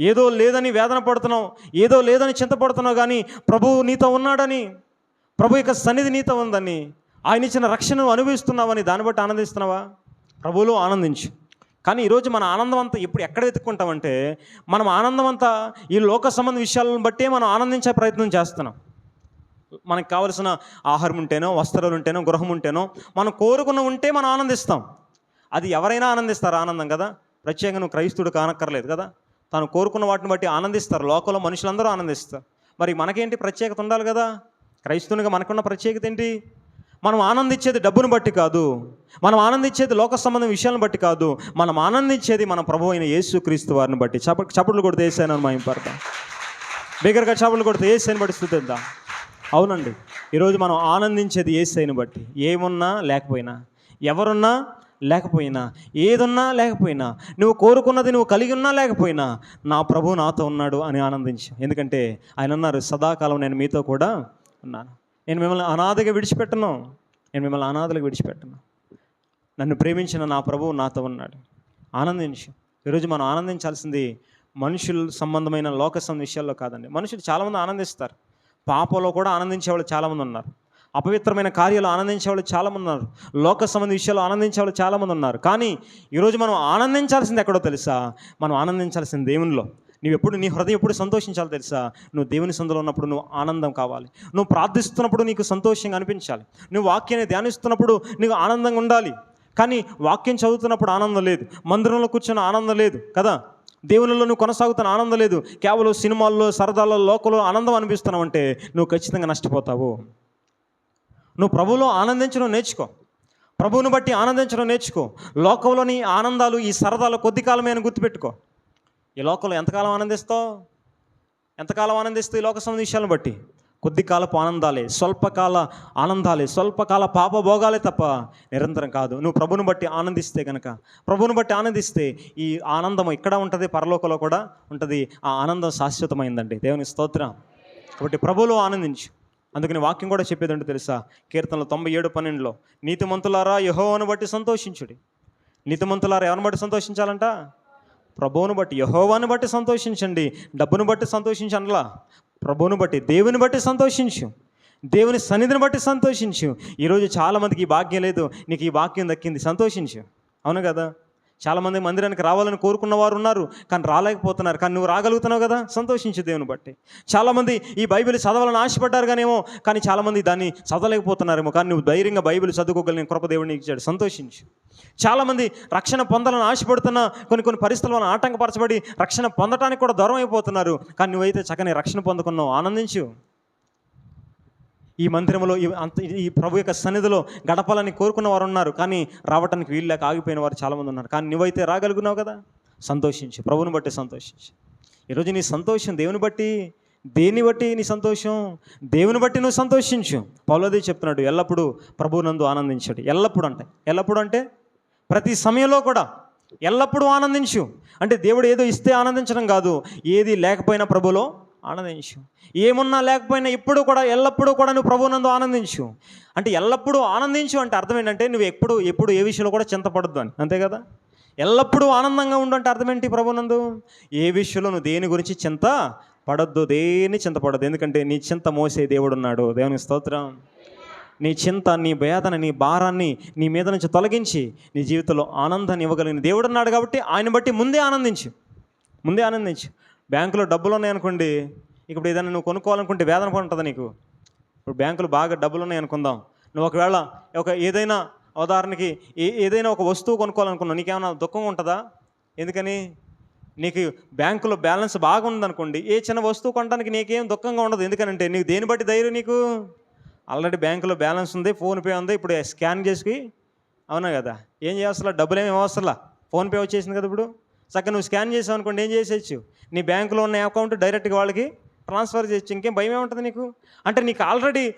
ఏదో లేదని వేదన పడుతున్నావు ఏదో లేదని చింతపడుతున్నావు కానీ ప్రభువు నీతో ఉన్నాడని ప్రభు యొక్క సన్నిధి నీతో ఉందని ఆయన ఇచ్చిన రక్షణను అనుభవిస్తున్నావని దాన్ని బట్టి ఆనందిస్తున్నావా? ప్రభువులో ఆనందించు. కానీ ఈరోజు మన ఆనందం అంతా ఎప్పుడు ఎక్కడ వెతుక్కుంటామంటే మనం ఆనందం అంతా ఈ లోక సంబంధ విషయాలను బట్టే మనం ఆనందించే ప్రయత్నం చేస్తున్నాం. మనకు కావలసిన ఆహారం ఉంటేనో వస్త్రాలు ఉంటేనో గృహం ఉంటేనో మనం కోరుకున్న ఉంటే మనం ఆనందిస్తాం. అది ఎవరైనా ఆనందిస్తారు ఆనందం కదా? ప్రత్యేకంగా నువ్వు క్రైస్తుడు కానక్కర్లేదు కదా? తాను కోరుకున్న వాటిని బట్టి ఆనందిస్తారు. లోకంలో మనుషులందరూ ఆనందిస్తారు. మరి మనకేంటి ప్రత్యేకత ఉండాలి కదా? క్రైస్తునిగా మనకున్న ప్రత్యేకత ఏంటి? మనం ఆనందించేది డబ్బును బట్టి కాదు. మనం ఆనందించేది లోక సంబంధం విషయాలను బట్టి కాదు. మనం ఆనందించేది మన ప్రభు అయిన యేసు క్రీస్తు వారిని బట్టి. చప చప్పట్లు కొడితే వేసానని మా పడతాం బిగ్గరగా చప్పట్లు కొడితే ఏసైని బట్టి స్థుతిద్దాం? అవునండి. ఈరోజు మనం ఆనందించేది ఏసైని బట్టి? ఏమున్నా లేకపోయినా. ఎవరున్నా లేకపోయినా ఏదున్నా లేకపోయినా నువ్వు కోరుకున్నది నువ్వు కలిగి ఉన్నా లేకపోయినా నా ప్రభు నాతో ఉన్నాడు అని ఆనందించు. ఎందుకంటే ఆయన అన్నారు సదాకాలం నేను మీతో కూడా ఉన్నాను. నేను మిమ్మల్ని అనాథగా విడిచిపెట్టను. నేను మిమ్మల్ని అనాథలకు విడిచిపెట్టను. నన్ను ప్రేమించిన నా ప్రభువు నాతో ఉన్నాడు. ఆనందించు. ఈరోజు మనం ఆనందించాల్సింది మనుషుల సంబంధమైన లోక సం విషయాల్లో కాదండి. మనుషులు చాలామంది ఆనందిస్తారు. పాపంలో కూడా ఆనందించే వాళ్ళు చాలామంది ఉన్నారు. అపవిత్రమైన కార్యాలు ఆనందించే వాళ్ళు చాలామంది ఉన్నారు. లోక సంబంధ విషయాలు ఆనందించే వాళ్ళు చాలామంది ఉన్నారు. కానీ ఈరోజు మనం ఆనందించాల్సింది ఎక్కడో తెలుసా? మనం ఆనందించాల్సింది దేవునిలో. నువ్వు ఎప్పుడు నీ హృదయం ఎప్పుడు సంతోషించాలో తెలుసా? నువ్వు దేవుని సందులో ఉన్నప్పుడు నువ్వు ఆనందం కావాలి. నువ్వు ప్రార్థిస్తున్నప్పుడు నీకు సంతోషంగా అనిపించాలి. నువ్వు వాక్యాన్ని ధ్యానిస్తున్నప్పుడు నీకు ఆనందంగా ఉండాలి. కానీ వాక్యం చదువుతున్నప్పుడు ఆనందం లేదు. మందిరంలో కూర్చున్న ఆనందం లేదు కదా? దేవునిలో నువ్వు కొనసాగుతున్న ఆనందం లేదు. కేవలం సినిమాల్లో సరదాల్లో లోకలో ఆనందం అనిపిస్తున్నావు అంటే నువ్వు ఖచ్చితంగా నష్టపోతావు. నువ్వు ప్రభువులో ఆనందించడం నేర్చుకో. ప్రభువుని బట్టి ఆనందించడం నేర్చుకో. లోకంలోని ఆనందాలు ఈ సరదాలు కొద్ది కాలమే అని గుర్తుపెట్టుకో. ఈ లోకంలో ఎంతకాలం ఆనందిస్తావు? ఎంతకాలం ఆనందిస్తావు ఈ లోక సందేశాలను బట్టి? కొద్ది కాలపు ఆనందాలే స్వల్పకాల ఆనందాలే స్వల్పకాల పాప భోగాలే తప్ప నిరంతరం కాదు. నువ్వు ప్రభుని బట్టి ఆనందిస్తే కనుక ప్రభుని బట్టి ఆనందిస్తే ఈ ఆనందం ఇక్కడ ఉంటుంది పరలోకంలో కూడా ఉంటుంది. ఆ ఆనందం శాశ్వతమైందండి. దేవుని స్తోత్రం. కాబట్టి ప్రభువులో ఆనందించు. అందుకని వాక్యం కూడా చెప్పేదండి తెలుసా? కీర్తనలు తొంభై ఏడు పన్నెండులో నీతిమంతులారా యహోవను బట్టి సంతోషించుడి. నీతిమంతులారా ఎవరిని బట్టి సంతోషించాలంట? ప్రభువును బట్టి యహోవాను బట్టి సంతోషించండి. డబ్బును బట్టి సంతోషించండిలా ప్రభువును బట్టి దేవుని బట్టి సంతోషించు. దేవుని సన్నిధిని బట్టి సంతోషించు. ఈరోజు చాలామందికి ఈ భాగ్యం లేదు. నీకు ఈ వాక్యం దక్కింది సంతోషించు. అవును కదా? చాలామంది మందిరానికి రావాలని కోరుకున్న వారు ఉన్నారు కానీ రాలేకపోతున్నారు. కానీ నువ్వు రాగలుగుతున్నావు కదా? సంతోషించు దేవుని బట్టి. చాలామంది ఈ బైబిల్ చదవాలని ఆశపడ్డారు కానేమో కానీ చాలామంది దాన్ని చదవలేకపోతున్నారేమో కానీ నువ్వు ధైర్యంగా బైబిల్ చదువుకోగలిగిన కృపదేవుని ఇచ్చాడు. సంతోషించు. చాలామంది రక్షణ పొందాలని ఆశపడుతున్న కొన్ని కొన్ని పరిస్థితులను ఆటంకపరచబడి రక్షణ పొందటానికి కూడా దూరం అయిపోతున్నారు. కానీ నువ్వైతే చక్కని రక్షణ పొందుకున్నావు. ఆనందించు. ఈ మందిరంలో ఈ అంత ఈ ప్రభు యొక్క సన్నిధిలో గడపాలని కోరుకున్న వారు ఉన్నారు కానీ రావటానికి వీలు లేక ఆగిపోయిన వారు చాలామంది ఉన్నారు. కానీ నువ్వైతే రాగలుగున్నావు కదా? సంతోషించు. ప్రభువుని బట్టి సంతోషించు. ఈరోజు నీ సంతోషం దేవుని బట్టి దేన్ని బట్టి నీ సంతోషం? దేవుని బట్టి నువ్వు సంతోషించు. పౌలదే చెప్తున్నాడు ఎల్లప్పుడూ ప్రభువునందు ఆనందించాడు. ఎల్లప్పుడూ అంటే ఎల్లప్పుడూ అంటే ప్రతి సమయంలో కూడా ఎల్లప్పుడూ ఆనందించు. అంటే దేవుడు ఏదో ఇస్తే ఆనందించడం కాదు. ఏది లేకపోయినా ప్రభులో ఆనందించు. ఏమున్నా లేకపోయినా ఇప్పుడు కూడా ఎల్లప్పుడూ కూడా నువ్వు ప్రభునందు ఆనందించు. అంటే ఎల్లప్పుడూ ఆనందించు అంటే అర్థం ఏంటంటే నువ్వు ఎప్పుడు ఎప్పుడు ఏ విషయంలో కూడా చింతపడద్దు అని. అంతే కదా? ఎల్లప్పుడూ ఆనందంగా ఉండు అంటే అర్థం ఏంటి ప్రభునందు? ఏ విషయంలో నువ్వు దేని గురించి చింత పడద్దు దేని చింతపడద్దు. ఎందుకంటే నీ చింత మోసే దేవుడు ఉన్నాడు దేవుని స్తోత్రం. నీ చింత నీ వేదన నీ భారాన్ని నీ మీద నుంచి తొలగించి నీ జీవితంలో ఆనందాన్ని ఇవ్వగలిగిన దేవుడు ఉన్నాడు కాబట్టి ఆయన బట్టి ముందే ఆనందించు. ముందే ఆనందించు. బ్యాంకులో డబ్బులు ఉన్నాయనుకోండి ఇప్పుడు ఏదైనా నువ్వు కొనుక్కోవాలనుకుంటే వేదన కూడా ఉంటుంది నీకు. ఇప్పుడు బ్యాంకులు బాగా డబ్బులు ఉన్నాయి అనుకుందాం. నువ్వు ఒకవేళ ఒక ఏదైనా ఉదాహరణకి ఏ ఏదైనా ఒక వస్తువు కొనుక్కోవాలనుకున్నావు నీకేమైనా దుఃఖం ఉంటుందా? ఎందుకని? నీకు బ్యాంకులో బ్యాలెన్స్ బాగుందనుకోండి ఏ చిన్న వస్తువు కొనడానికి నీకేం దుఃఖంగా ఉండదు. ఎందుకనంటే నీకు దేని బట్టి ధైర్యం నీకు? ఆల్రెడీ బ్యాంకులో బ్యాలెన్స్ ఉంది ఫోన్పే ఉంది ఇప్పుడు స్కాన్ చేసి అవునా కదా? ఏం చేస్తా డబ్బులు ఏమి అవసరంలా ఫోన్పే వచ్చేసింది కదా ఇప్పుడు? చక్కగా నువ్వు స్కాన్ చేసావు అనుకోండి ఏం చేసేయచ్చు? నీ బ్యాంకులో ఉన్న అకౌంట్ డైరెక్ట్గా వాళ్ళకి ట్రాన్స్ఫర్ చేయొచ్చు. ఇంకేం భయం ఏముంటుంది నీకు? అంటే నీకు ఆల్రెడీ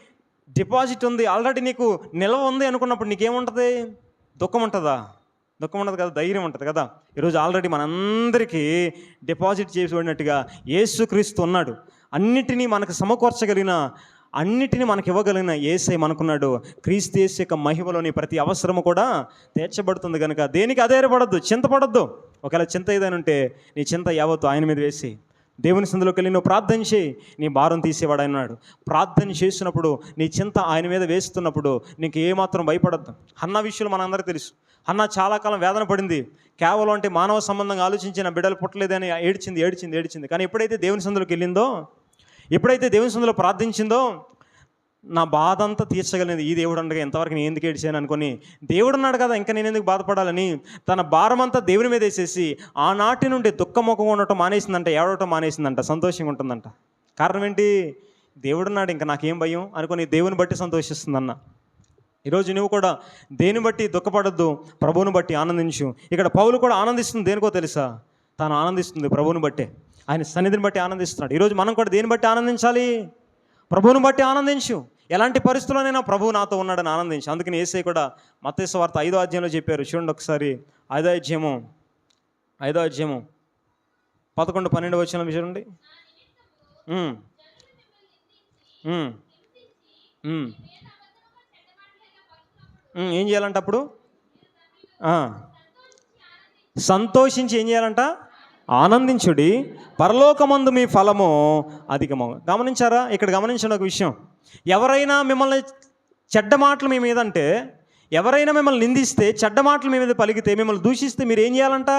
డిపాజిట్ ఉంది ఆల్రెడీ నీకు నిల్వ ఉంది అనుకున్నప్పుడు నీకేముంటుంది దుఃఖం ఉంటుందా? దుఃఖం ఉండదు కదా ధైర్యం ఉంటుంది కదా. ఈరోజు ఆల్రెడీ మనందరికీ డిపాజిట్ చేసి ఉన్నట్టుగా యేసుక్రీస్తు ఉన్నాడు. అన్నిటినీ మనకు సమకూర్చగలిగిన అన్నిటిని మనకి ఇవ్వగలిగిన ఏసై మనకున్నాడు. క్రీస్తు యొక్క మహిమలోని ప్రతి అవసరము కూడా తీర్చబడుతుంది కనుక దేనికి అధైర్యపడద్దు చింతపడద్దు. ఒకవేళ చింత ఏదైనా ఉంటే నీ చింత యావత్తు ఆయన మీద వేసి దేవుని సందులోకి వెళ్ళి నువ్వు ప్రార్థన చేయి నీ భారం తీసేవాడు అన్నాడు ప్రార్థన చేసినప్పుడు నీ చింత ఆయన మీద వేస్తున్నప్పుడు నీకు ఏమాత్రం భయపడద్దు. అన్న విషయాలు మనందరికీ తెలుసు. అన్న చాలా కాలం వేదన పడింది. కేవలం అంటే మానవ సంబంధంగా ఆలోచించిన బిడ్డలు పుట్టలేదని ఏడ్చింది ఏడ్చింది ఏడ్చింది. కానీ ఎప్పుడైతే దేవుని సందులోకి వెళ్ళిందో ఎప్పుడైతే దేవుని సందులో ప్రార్థించిందో నా బాధ అంతా తీర్చగలిగింది. ఈ దేవుడు ఉండగా ఎంతవరకు నేను ఎందుకు ఏడ్చాను అనుకుని దేవుడు ఉన్నాడు కదా ఇంకా నేను ఎందుకు బాధపడాలని తన భారం అంతా దేవుని మీద వేసేసి ఆనాటి నుండి దుఃఖముఖంగా ఉండటం మానేసిందంట ఏడవటం మానేసిందంట సంతోషంగా ఉంటుందంట. కారణం ఏంటి? దేవుడున్నాడు ఇంకా నాకేం భయం అనుకొని దేవుని బట్టి సంతోషిస్తుందన్న. ఈరోజు నువ్వు కూడా దేని బట్టి దుఃఖపడద్దు ప్రభువుని బట్టి ఆనందించు. ఇక్కడ పౌలు కూడా ఆనందిస్తుంది దేనికో తెలుసా? తాను ఆనందిస్తుంది ప్రభువుని బట్టే. ఆయన సన్నిధిని బట్టి ఆనందిస్తున్నాడు. ఈరోజు మనం కూడా దేని బట్టి ఆనందించాలి? ప్రభువుని బట్టి ఆనందించు. ఎలాంటి పరిస్థితుల్లోనైనా ప్రభువు నాతో ఉన్నాడని ఆనందించు. అందుకని ఏసై కూడా మత్స్య వార్త ఐదో అధ్యాయంలో చెప్పారు. చూడండి ఒకసారి. ఐదో అధ్యాయము. ఐదో అధ్యాయము. పదకొండు పన్నెండు వచ్చిన చూడండి. ఏం చేయాలంట అప్పుడు? సంతోషించి ఏం చేయాలంట? ఆనందించుడి. పరలోకమందు మీ ఫలము అధికము. గమనించారా? ఇక్కడ గమనించిన ఒక విషయం. ఎవరైనా మిమ్మల్ని చెడ్డ మాటలు మీ మీద అంటే ఎవరైనా మిమ్మల్ని నిందిస్తే చెడ్డ మాటలు మీ మీద పలికితే మిమ్మల్ని దూషిస్తే మీరు ఏం చేయాలంట?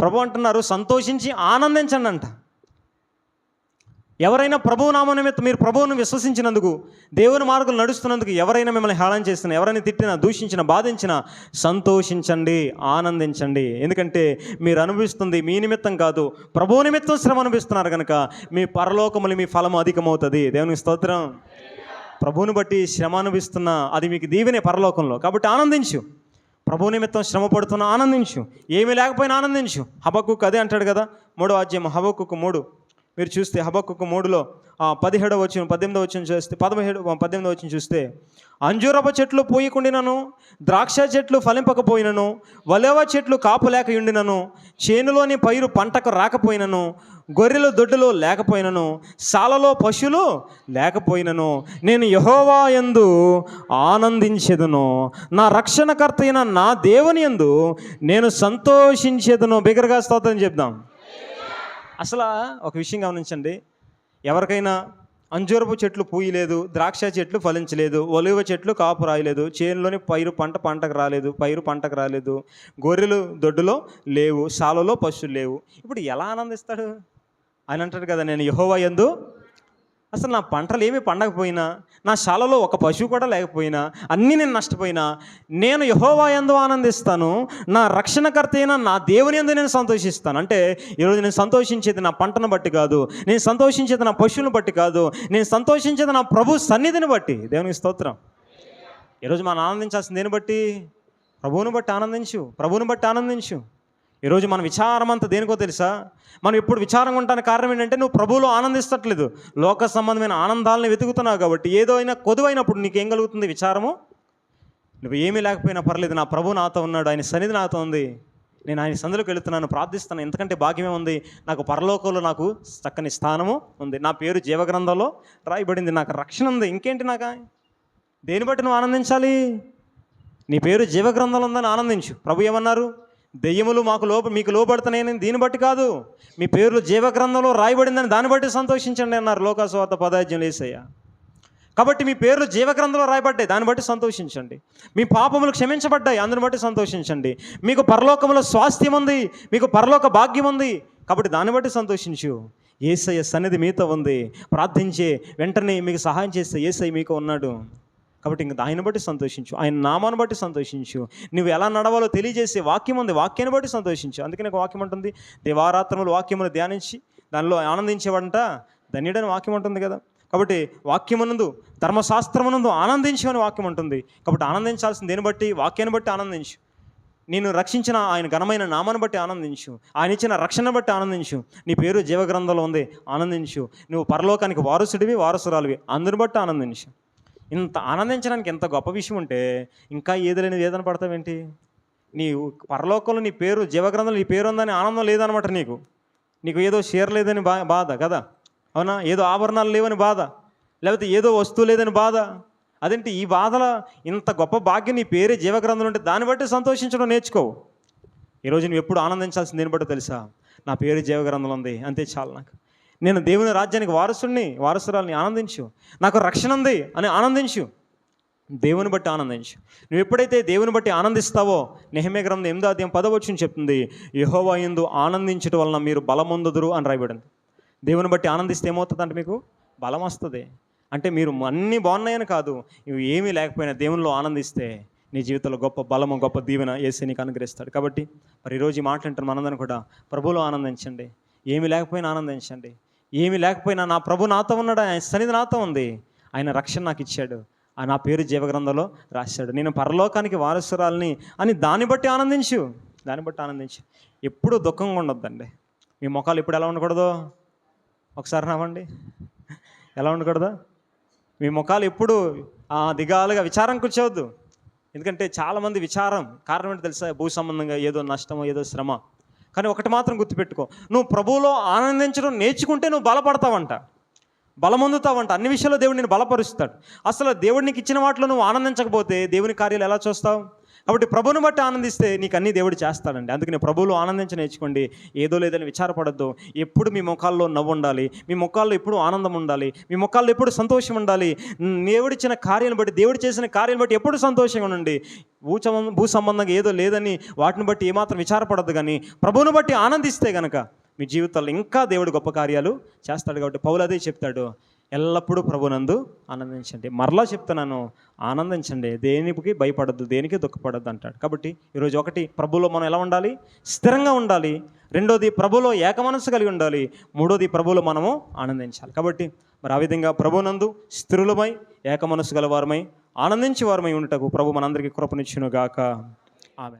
ప్రభు అంటున్నారు సంతోషించి ఆనందించండి అంట ఎవరైనా ప్రభువు నామ నిమిత్తం మీరు ప్రభువును విశ్వసించినందుకు దేవుని మార్గం నడుస్తున్నందుకు ఎవరైనా మిమ్మల్ని హేళన చేస్తున్నా ఎవరైనా తిట్టినా దూషించిన బాధించినా సంతోషించండి ఆనందించండి. ఎందుకంటే మీరు అనుభవిస్తుంది మీ నిమిత్తం కాదు ప్రభువు నిమిత్తం శ్రమ అనుభవిస్తున్నారు కనుక మీ పరలోకములు మీ ఫలము అధికమవుతుంది. దేవునికి స్తోత్రం. ప్రభువుని బట్టి శ్రమ అనుభవిస్తున్న అది మీకు దీవెనే పరలోకంలో. కాబట్టి ఆనందించు. ప్రభు నిమిత్తం శ్రమ పడుతున్న ఆనందించు. ఏమీ లేకపోయినా ఆనందించు. హబక్కు అదే అంటాడు కదా మూడో అధ్యాయం హబక్కుకు మూడు. మీరు చూస్తే హబక్కుకు మూడులో పదిహేడవ వచ్చిన పద్దెనిమిదవ వచ్చిన చూస్తే పదమేడు పద్దెనిమిదవ వచ్చిన చూస్తే అంజూరప చెట్లు పోయకుండినను ద్రాక్ష చెట్లు ఫలింపకపోయినను వలేవ చెట్లు కాపు ఉండినను చేనులోని పైరు పంటకు రాకపోయినను గొర్రెలు దొడ్డులో లేకపోయినను సాలలో పశువులు లేకపోయినను నేను యహోవా యందు ఆనందించేదను నా రక్షణకర్త అయిన నా దేవుని యందు నేను సంతోషించేదను. బిగరగా స్తోత్రం చెప్దాం. అసలు ఒక విషయం గమనించండి. ఎవరికైనా అంజూరపు చెట్లు పూయలేదు ద్రాక్ష చెట్లు ఫలించలేదు ఒలివ చెట్లు కాపు రాయలేదు చేనులోని పైరు పంట పంటకు రాలేదు పైరు పంటకు రాలేదు గొర్రెలు దొడ్డులో లేవు సాలలో పశువులు లేవు. ఇప్పుడు ఎలా ఆనందిస్తాడు? ఆయన అంటాడు కదా నేను యహోవా యందు అసలు నా పంటలు ఏమీ పండకపోయినా నా శాలలో ఒక పశువు కూడా లేకపోయినా అన్నీ నేను నష్టపోయినా నేను యహోవా ఎందు ఆనందిస్తాను నా రక్షణకర్త అయినా నా దేవుని ఎందు నేను సంతోషిస్తాను. అంటే ఈరోజు నేను సంతోషించేది నా పంటను బట్టి కాదు నేను సంతోషించేది నా పశువుని బట్టి కాదు నేను సంతోషించేది నా ప్రభు సన్నిధిని బట్టి. దేవునికి స్తోత్రం. ఈరోజు మనం ఆనందించాల్సింది దేని బట్టి? ప్రభువుని బట్టి ఆనందించు ప్రభువుని బట్టి ఆనందించు. ఈరోజు మన విచారం అంతా దేనికో తెలుసా? మనం ఎప్పుడు విచారంగా ఉండడానికి కారణం ఏంటంటే నువ్వు ప్రభువులో ఆనందిస్తట్లేదు. లోక సంబంధమైన ఆనందాలను వెతుకుతున్నావు కాబట్టి ఏదో అయినా కొదువైనప్పుడు నీకేం కలుగుతుంది విచారము? నువ్వు ఏమీ లేకపోయినా పర్లేదు నా ప్రభు నాతో ఉన్నాడు ఆయన సన్నిధి నాతో ఉంది. నేను ఆయన సందులోకి వెళుతున్నాను ప్రార్థిస్తాను ఎందుకంటే భాగ్యమే ఉంది. నాకు పరలోకంలో నాకు చక్కని స్థానము ఉంది. నా పేరు జీవగ్రంథంలో రాయబడింది. నాకు రక్షణ ఉంది. ఇంకేంటి నాకు? దేని బట్టి నువ్వు ఆనందించాలి? నీ పేరు జీవగ్రంథంలో ఉందని ఆనందించు. ప్రభు ఏమన్నారు? దెయ్యములు మాకు లోప మీకు లోపడుతున్నాయని దీన్ని బట్టి కాదు. మీ పేర్లు జీవగ్రంథంలో రాయబడిందని దాన్ని బట్టి సంతోషించండి అన్నారు లోకాసువార్త పదార్థం లేసయ్య కాబట్టి మీ పేర్లు జీవగ్రంథంలో రాయబడ్డాయి దాన్ని బట్టి సంతోషించండి. మీ పాపములు క్షమించబడ్డాయి అందుని బట్టి సంతోషించండి. మీకు పరలోకములో స్వాస్థ్యం ఉంది మీకు పరలోక భాగ్యం ఉంది కాబట్టి దాన్ని బట్టి సంతోషించు. ఏసయ్య సన్నిధి మీతో ఉంది. ప్రార్థించే వెంటనే మీకు సహాయం చేస్తే ఏసై మీకు ఉన్నాడు. కాబట్టి ఇంక ఆయన బట్టి సంతోషించు. ఆయన నామాన్ని బట్టి సంతోషించు. నువ్వు ఎలా నడవాలో తెలియజేసే వాక్యం ఉంది. వాక్యాన్ని బట్టి సంతోషించు. అందుకే నాకు వాక్యం ఉంటుంది. దేవారాత్రములు వాక్యమును ధ్యానించి దానిలో ఆనందించేవాడంట. ధన్యుడని వాక్యం ఉంటుంది కదా. కాబట్టి వాక్యమునందు ధర్మశాస్త్రమునందు ఆనందించమని వాక్యం ఉంటుంది. కాబట్టి ఆనందించాల్సిన దేని బట్టి? వాక్యాన్ని బట్టి ఆనందించు. నేను రక్షించిన ఆయన ఘనమైన నామాన్ని బట్టి ఆనందించు. ఆయన ఇచ్చిన రక్షణ బట్టి ఆనందించు. నీ పేరు జీవగ్రంథంలో ఉంది. ఆనందించు. నువ్వు పరలోకానికి వారసుడివి వారసురాలివి. అందరిని బట్టి ఆనందించు. ఇంత ఆనందించడానికి ఎంత గొప్ప విషయం ఉంటే ఇంకా ఏది వేదన పడతావేంటి నీ పరలోకంలో నీ పేరు జీవగ్రంథంలో నీ పేరు ఉందని ఆనందం లేదనమాట నీకు. నీకు ఏదో షేర్ లేదని బా బాధ కదా? అవునా? ఏదో ఆభరణాలు లేవని బాధ? లేకపోతే ఏదో వస్తువు లేదని బాధ? అదేంటి ఈ బాధల ఇంత గొప్ప భాగ్యం నీ పేరే జీవగ్రంథంలో ఉంటే దాన్ని బట్టి సంతోషించడం నేర్చుకోవు. ఈరోజు నువ్వు ఎప్పుడు ఆనందించాల్సింది దేని బట్టి తెలుసా? నా పేరు జీవగ్రంథంలో ఉంది. అంతే చాలు నాకు. నేను దేవుని రాజ్యానికి వారసుడిని వారసురాల్ని ఆనందించు. నాకు రక్షణ ఉంది అని ఆనందించు. దేవుని బట్టి ఆనందించు. నువ్వు ఎప్పుడైతే దేవుని బట్టి ఆనందిస్తావో నెహమే గ్రంథం ఎనిమిదో అధ్యాయం పదవచ్చుని చెప్తుంది యహోవా ఎందు ఆనందించడం వలన మీరు బలమొందుదురు అని రాయబడింది. దేవుని బట్టి ఆనందిస్తే ఏమవుతుందంటే మీకు? బలం వస్తుంది. అంటే మీరు అన్నీ బాగున్నాయని కాదు ఇవి ఏమీ లేకపోయినా దేవునిలో ఆనందిస్తే నీ జీవితంలో గొప్ప బలము గొప్ప దీవెన ఏసీ నీకు అనుగ్రహిస్తాడు. కాబట్టి మరి ఈరోజు ఈ మాట్లాంటారు మనందరం కూడా ప్రభువులో ఆనందించండి. ఏమీ లేకపోయినా ఆనందించండి. ఏమీ లేకపోయినా నా ప్రభు నాతో ఉన్నాడు ఆయన సన్నిధి నాతో ఉంది. ఆయన రక్షణ నాకు ఇచ్చాడు. ఆ నా పేరు జీవగ్రంథంలో రాశాడు. నేను పరలోకానికి వారసురాలని అని దాన్ని బట్టి ఆనందించు. దాన్ని బట్టి ఆనందించు. ఎప్పుడూ దుఃఖంగా ఉండొద్దండి. మీ ముఖాలు ఎప్పుడు ఎలా ఉండకూడదు? ఒకసారి నవ్వండి. ఎలా ఉండకూడదు? మీ ముఖాలు ఎప్పుడు ఆ, దిగాలుగా విచారం కూర్చోవద్దు. ఎందుకంటే చాలామంది విచారం కారణం ఏంటి తెలుసా? భూ సంబంధంగా ఏదో నష్టమో ఏదో శ్రమ. కానీ ఒకటి మాత్రం గుర్తుపెట్టుకో. నువ్వు ప్రభువులో ఆనందించడం నేర్చుకుంటే నువ్వు బలపడతావంట. బలమొందుతావంట. అన్ని విషయాల్లో దేవుడు నేను బలపరుస్తాడు. అసలు దేవుడు నీకు ఇచ్చిన వాటిలో నువ్వు ఆనందించకపోతే దేవుని కార్యాలు ఎలా చూస్తావు? కాబట్టి ప్రభువుని బట్టి ఆనందిస్తే నీకు అన్ని దేవుడు చేస్తాడండి. అందుకని ప్రభువులు ఆనందించి నేర్చుకోండి. ఏదో లేదని విచారపడద్దు. ఎప్పుడు మీ ముఖాల్లో నవ్వు ఉండాలి. మీ ముఖాల్లో ఎప్పుడు ఆనందం ఉండాలి. మీ ముఖాల్లో ఎప్పుడు సంతోషం ఉండాలి. దేవుడిచ్చిన కార్యాన్ని బట్టి దేవుడు చేసిన కార్యాన్ని బట్టి ఎప్పుడు సంతోషంగా ఉండండి. భూ భూ సంబంధంగా ఏదో లేదని వాటిని బట్టి ఏమాత్రం విచారపడద్దు కానీ ప్రభువుని బట్టి ఆనందిస్తే గనక మీ జీవితాల్లో ఇంకా దేవుడు గొప్ప కార్యాలు చేస్తాడు కాబట్టి పౌలు అదే చెప్తాడు. ఎల్లప్పుడూ ప్రభునందు ఆనందించండి. మరలా చెప్తున్నాను ఆనందించండి. దేనికి భయపడద్దు దేనికి దుఃఖపడద్దు అంటాడు. కాబట్టి ఈరోజు ఒకటి ప్రభులో మనం ఎలా ఉండాలి? స్థిరంగా ఉండాలి. రెండోది ప్రభులో ఏకమనస్సు కలిగి ఉండాలి. మూడోది ప్రభులో మనము ఆనందించాలి. కాబట్టి మరి ఆ విధంగా ప్రభునందు స్థిరులమై ఏకమనస్సు గల వారమై వారమై ఉండటకు ప్రభు మనందరికీ కృపనిచ్చునుగాక. ఆమె